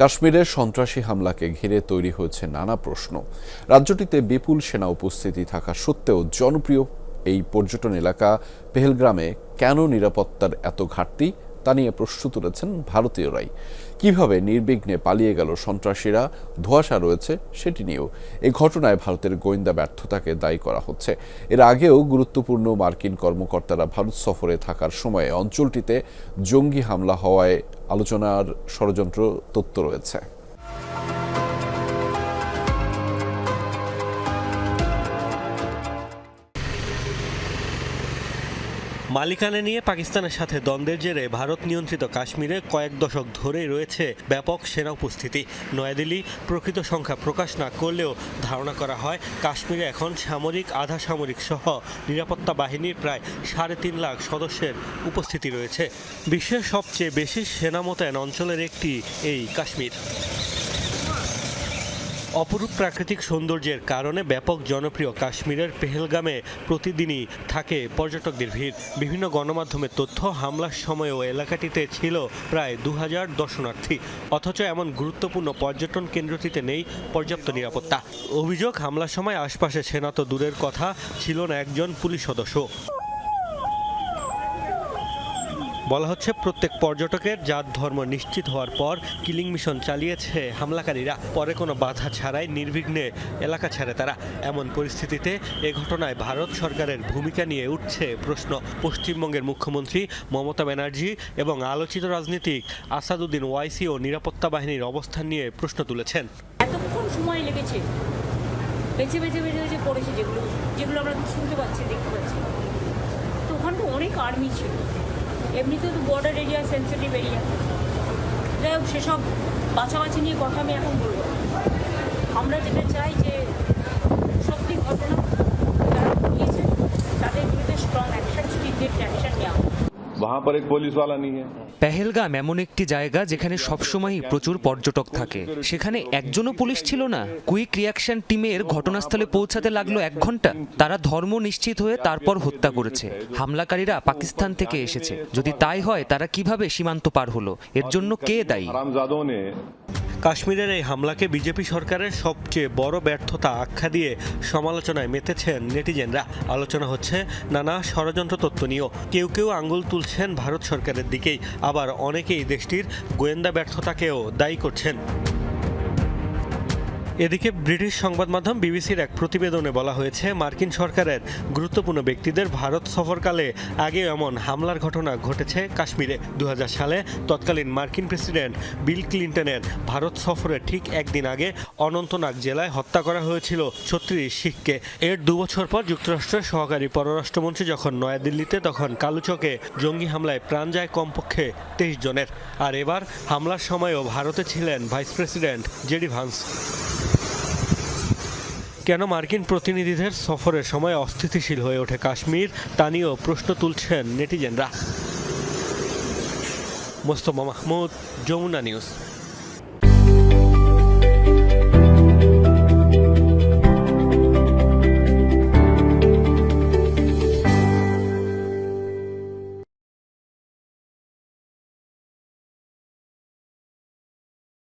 কাশ্মীরের সন্ত্রাসী হামলাকে ঘিরে তৈরি হয়েছে নানা প্রশ্ন। রাজ্যটিতে বিপুল সেনা উপস্থিতি থাকা সত্ত্বেও জনপ্রিয় এই পর্যটন এলাকা পেহেলগ্রামে কেন নিরাপত্তার এত ঘাটতি তা নিয়ে প্রশ্ন তুলেছেন ভারতীয়রাই। কীভাবে নির্বিঘ্নে পালিয়ে গেল সন্ত্রাসীরা? ধোঁয়াশা রয়েছে সেটি নিয়েও। এই ঘটনায় ভারতের গোয়েন্দা ব্যর্থতাকে দায়ী করা হচ্ছে। এর আগেও গুরুত্বপূর্ণ মার্কিন কর্মকর্তারা ভারত সফরে থাকার সময়ে অঞ্চলটিতে জঙ্গি হামলা হওয়ায় আলোচনার ষড়যন্ত্র তত্ত্ব রয়েছে। মালিকানা নিয়ে পাকিস্তানের সাথে দ্বন্দ্বের জেরে ভারত নিয়ন্ত্রিত কাশ্মীরে কয়েক দশক ধরেই রয়েছে ব্যাপক সেনা উপস্থিতি। নয়াদিল্লি, প্রকৃত সংখ্যা প্রকাশ না করলেও ধারণা করা হয়, কাশ্মীরে এখন সামরিক, আধা সামরিক সহ নিরাপত্তা বাহিনীর প্রায় সাড়ে তিন লাখ সদস্যের উপস্থিতি রয়েছে। বিশ্বের সবচেয়ে বেশি সেনা মোতায়েন অঞ্চলের একটি এই কাশ্মীর। অপরূপ প্রাকৃতিক সৌন্দর্যের কারণে ব্যাপক জনপ্রিয় কাশ্মীরের পেহেলগামে প্রতিদিনই থাকে পর্যটকদের ভিড়। বিভিন্ন গণমাধ্যমের তথ্য হামলার সময়ও এলাকাটিতে ছিল প্রায় দু হাজার দর্শনার্থী। অথচ এমন গুরুত্বপূর্ণ পর্যটন কেন্দ্রটিতে নেই পর্যাপ্ত নিরাপত্তা। অভিযোগ, হামলার সময় আশপাশে সেনা তো দূরের কথা, ছিল না একজন পুলিশ সদস্য। বলা হচ্ছে প্রত্যেক পর্যটকের জাত ধর্ম নিশ্চিত হওয়ার পর কিলিং মিশন চালিয়েছে হামলাকারীরা। পরে কোনো বাধা ছাড়াই নির্বিঘ্নে এলাকা ছাড়ে তারা। এমন পরিস্থিতিতে এ ঘটনায় ভারত সরকারের ভূমিকা নিয়ে উঠছে প্রশ্ন পশ্চিমবঙ্গের মুখ্যমন্ত্রী মমতা ব্যানার্জি এবং আলোচিত রাজনীতিক আসাদুদ্দিন ওয়াইসি ও নিরাপত্তা বাহিনীর অবস্থান নিয়ে প্রশ্ন তুলেছেন। এতক্ষণ সময় লেগেছে। পড়েছে যেগুলো যেগুলো আমরা শুনতে পাচ্ছি, দেখতে পাচ্ছি। তো ওখানে অনেক আর্মি ছিল। এমনিতেও তো বর্ডার এরিয়া সেন্সিটিভ এরিয়া যাই হোক সেসব বাছাবাছি নিয়ে কথা আমি এখন বলবো না। আমরা যেটা চাই যে সত্যি ঘটনা যারা ঘটিয়েছে তাদের বিরুদ্ধে স্ট্রং অ্যাকশন স্ট্রিটেড অ্যাকশন নেওয়া হোক। वहाँ पर एक पुलिस वाला नहीं है পেহেলগাম এমন একটি জায়গা যেখানে সবসময়ই প্রচুর পর্যটক থাকে। সেখানে একজনও পুলিশ ছিল না। কুইক রিয়াকশন টিমের ঘটনাস্থলে পৌঁছাতে লাগল এক ঘণ্টা। তারা ধর্ম নিশ্চিত হয়ে তারপর হত্যা করেছে। হামলাকারীরা পাকিস্তান থেকে এসেছে। যদি তাই হয়, তারা কীভাবে সীমান্ত পার হলো? এর জন্য কে দায়ী? কাশ্মীরের এই হামলাকে বিজেপি সরকারের সবচেয়ে বড় ব্যর্থতা আখ্যা দিয়ে সমালোচনায় মেতেছেন নেটিজেনরা। আলোচনা হচ্ছে, নানা ষড়যন্ত্র তত্ত্ব নিয়েও কেউ কেউ আঙ্গুল তুলছেন ভারত সরকারের দিকেই। আবার অনেকেই দেশটির গোয়েন্দা ব্যর্থতাকেও দায়ী করছেন। এদিকে ব্রিটিশ সংবাদ মাধ্যম বিবিসির এক প্রতিবেদনে বলা হয়েছে, মার্কিন সরকারের গুরুত্বপূর্ণ ব্যক্তিদের ভারত সফরকালে আগে এমন হামলার ঘটনা ঘটেছে কাশ্মীরে। দু হাজার সালে তৎকালীন মার্কিন প্রেসিডেন্ট বিল ক্লিন্টনের ভারত সফরের ঠিক একদিন আগে অনন্তনাগ জেলায় হত্যা করা হয়েছিল ছত্রিশ শিখকে। এর দু বছর পর যুক্তরাষ্ট্রের সহকারী পররাষ্ট্রমন্ত্রী যখন নয়াদিল্লিতে, তখন কালুচকে জঙ্গি হামলায় প্রাণ যায় কমপক্ষে তেইশ জনের। আর এবার হামলার সময়ও ভারতে ছিলেন ভাইস প্রেসিডেন্ট জেডি ভান্স। কেন মার্কিন প্রতিনিধিদের সফরের সময় অস্থিতিশীল হয়ে ওঠে কাশ্মীর? তা নিয়েও প্রশ্ন তুলছেন নেটিজেনরা। মোস্তফা মাহমুদ, যমুনা নিউজ।